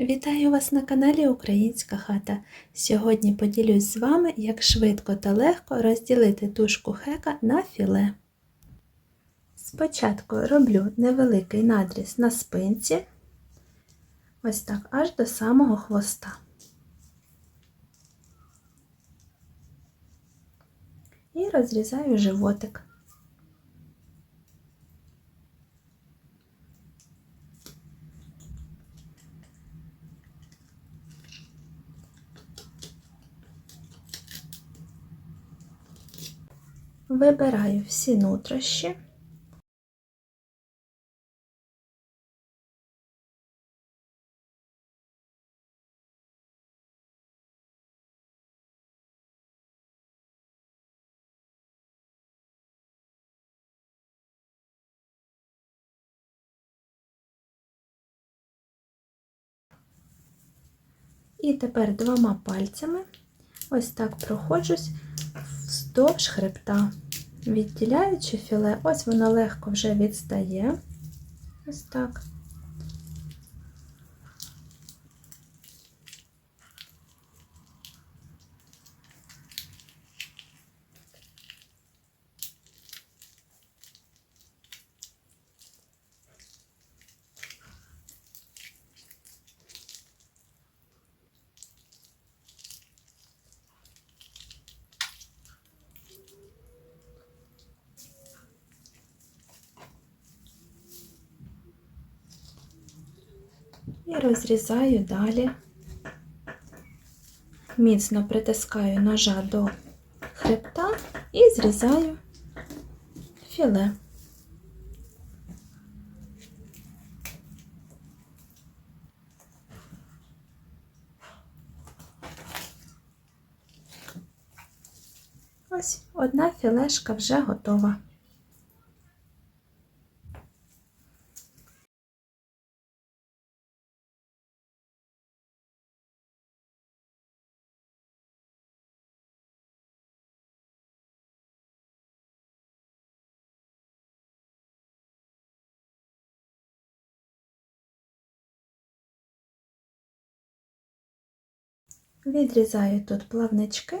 Вітаю вас на каналі Українська хата. Сьогодні поділюсь з вами, як швидко та легко розділити тушку хека на філе. Спочатку роблю невеликий надріз на спинці, ось так аж до самого хвоста. І розрізаю животик. Вибираю всі нутрощі. І тепер двома пальцями ось так проходжусь вздовж хребта, відділяючи філе, ось воно легко вже відстає. Ось так. І розрізаю далі, міцно притискаю ножа до хребта і зрізаю філе. Ось одна філешка вже готова. Відрізаю тут плавнички